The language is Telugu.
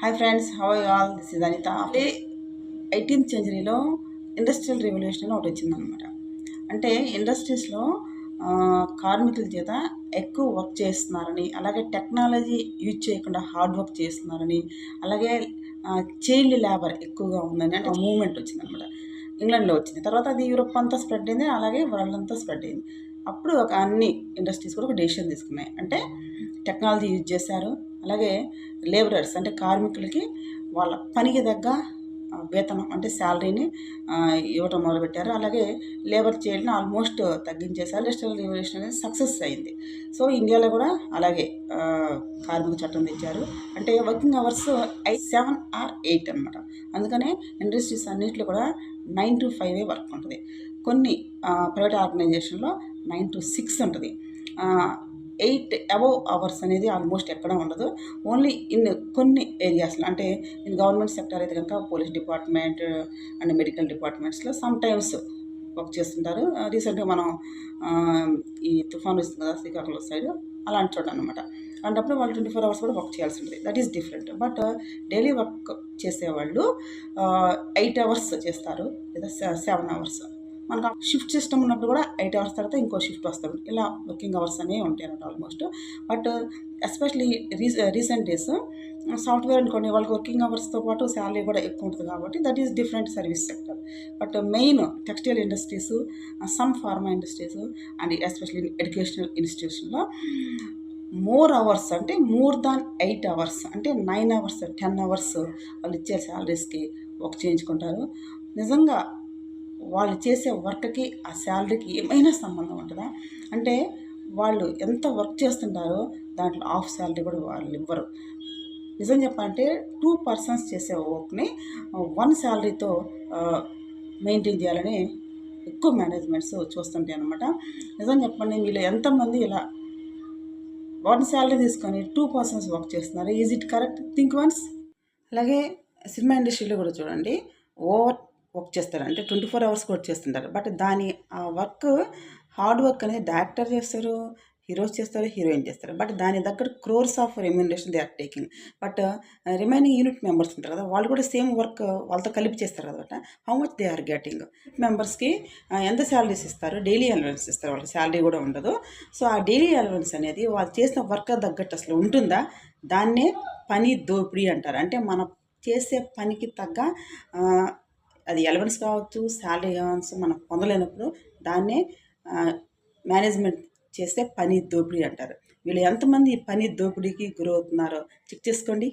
Hi friends how all this is Anitha అంటే ఎయిటీన్త్ సెంచరీలో ఇండస్ట్రియల్ రెవల్యూషన్ అని ఒకటి వచ్చిందనమాట అంటే ఇండస్ట్రీస్లో కార్మికుల చేత ఎక్కువ వర్క్ చేస్తున్నారని అలాగే టెక్నాలజీ యూజ్ చేయకుండా హార్డ్ వర్క్ చేస్తున్నారని అలాగే చైల్డ్ లేబర్ ఎక్కువగా ఉందని అంటే మూమెంట్ వచ్చిందనమాట ఇంగ్లాండ్లో వచ్చింది. తర్వాత అది యూరోప్ అంతా స్ప్రెడ్ అయింది అలాగే వరల్డ్ అంతా స్ప్రెడ్ అయింది. అప్పుడు ఒక అన్ని ఇండస్ట్రీస్ కూడా ఒక డెసిషన్ తీసుకున్నాయి. అంటే టెక్నాలజీ యూజ్ చేశారు అలాగే లేబరర్స్ అంటే కార్మికులకి వాళ్ళ పనికి తగ్గ వేతనం అంటే శాలరీని ఇవ్వటం మొదలుపెట్టారు. అలాగే లేబర్ చేయడం ఆల్మోస్ట్ తగ్గించేసారు ఇండస్ట్రియల్ రెవల్యూషన్ అనేది సక్సెస్ అయింది. సో ఇండియాలో కూడా అలాగే కార్మిక చట్టం తెచ్చారు. అంటే working hours I seven or eight అనమాట అందుకనే ఇండస్ట్రీస్ అన్నింటిలో కూడా నైన్ టు ఫైవ్ వర్క్ ఉంటుంది. కొన్ని ప్రైవేట్ ఆర్గనైజేషన్లో నైన్ టు సిక్స్ ఉంటుంది. ఎయిట్ అబవ్ అవర్స్ అనేది ఆల్మోస్ట్ ఎక్కడ ఉండదు. ఓన్లీ ఇన్ కొన్ని ఏరియాస్లో అంటే ఇన్ గవర్నమెంట్ సెక్టర్ అయితే కనుక పోలీస్ డిపార్ట్మెంట్ అండ్ మెడికల్ డిపార్ట్మెంట్స్లో సమ్ టైమ్స్ వర్క్ చేస్తుంటారు. రీసెంట్గా మనం ఈ తుఫాన్ వస్తుంది కదా శ్రీకాకుళం సైడ్ అలాంటి చోట అనమాట అలాంటప్పుడు వాళ్ళు ట్వంటీ ఫోర్ అవర్స్ కూడా వర్క్ చేయాల్సి ఉంటుంది. That is different but daily work చేసేవాళ్ళు ఎయిట్ అవర్స్ చేస్తారు లేదా సెవెన్ అవర్స్. మనకు షిఫ్ట్ సిస్టమ్ ఉన్నప్పుడు కూడా ఎయిట్ అవర్స్ తర్వాత ఇంకో షిఫ్ట్ వస్తారు ఇలా వర్కింగ్ అవర్స్ అనేవి ఉంటాయి అన్నమాట almost but especially rece recent days software అనుకోండి వాళ్ళకి వర్కింగ్ అవర్స్తో పాటు శాలరీ కూడా ఎక్కువ ఉంటుంది కాబట్టి that is different service sector but main textile industries some pharma industries and especially educational ఇన్స్టిట్యూషన్లో more hours అంటే మోర్ దాన్ ఎయిట్ అవర్స్ అంటే నైన్ అవర్స్ టెన్ అవర్స్ వాళ్ళు ఇచ్చే శాలరీస్కి వర్క్ చేయించుకుంటారు. నిజంగా వాళ్ళు చేసే వర్క్కి ఆ శాలరీకి ఏమైనా సంబంధం ఉంటుందా? అంటే వాళ్ళు ఎంత వర్క్ చేస్తుంటారో దాంట్లో హాఫ్ శాలరీ కూడా వాళ్ళు ఇవ్వరు. నిజం చెప్పాలంటే టూ పర్సన్స్ చేసే వర్క్ని వన్ శాలరీతో మెయింటైన్ చేయాలని ఎక్కువ మేనేజ్మెంట్స్ చూస్తుంటాయి అనమాట నిజం చెప్పండి మీలో ఎంతమంది ఇలా వన్ శాలరీ తీసుకొని టూ పర్సన్స్ వర్క్ చేస్తున్నారు? Is it correct? Think once? అలాగే సినిమా ఇండస్ట్రీలో కూడా చూడండి ఓవర్ వర్క్ చేస్తారు. అంటే ట్వంటీ ఫోర్ అవర్స్ వర్క్ చేస్తుంటారు. బట్ దాని ఆ వర్క్ హార్డ్ వర్క్ అనేది డైరెక్టర్ చేస్తారు హీరోస్ చేస్తారు హీరోయిన్ చేస్తారు. బట్ దాని దగ్గర crores of remuneration they are taking. But remaining unit members ఉంటారు కదా వాళ్ళు కూడా సేమ్ వర్క్ వాళ్ళతో కలిపి చేస్తారు కాబట్టి how much they are getting మెంబర్స్కి ఎంత శాలరీస్ ఇస్తారు? డైలీ అలవెన్స్ ఇస్తారు. వాళ్ళకి శాలరీ కూడా ఉండదు. సో ఆ డైలీ అలవెన్స్ అనేది వాళ్ళు చేసిన వర్క్ తగ్గట్టు అసలు ఉంటుందా? దాన్నే పని దోపిడీ అంటారు. అంటే మనం చేసే పనికి తగ్గ అది ఎలవెన్స్ కావచ్చు శాలరీ కావచ్చు మనం పొందలేనప్పుడు దాన్నే మేనేజ్మెంట్ చేస్తే పని దోపిడీ అంటారు. వీళ్ళు ఎంతమంది పని దోపిడీకి గురవుతున్నారో చెక్ చేసుకోండి.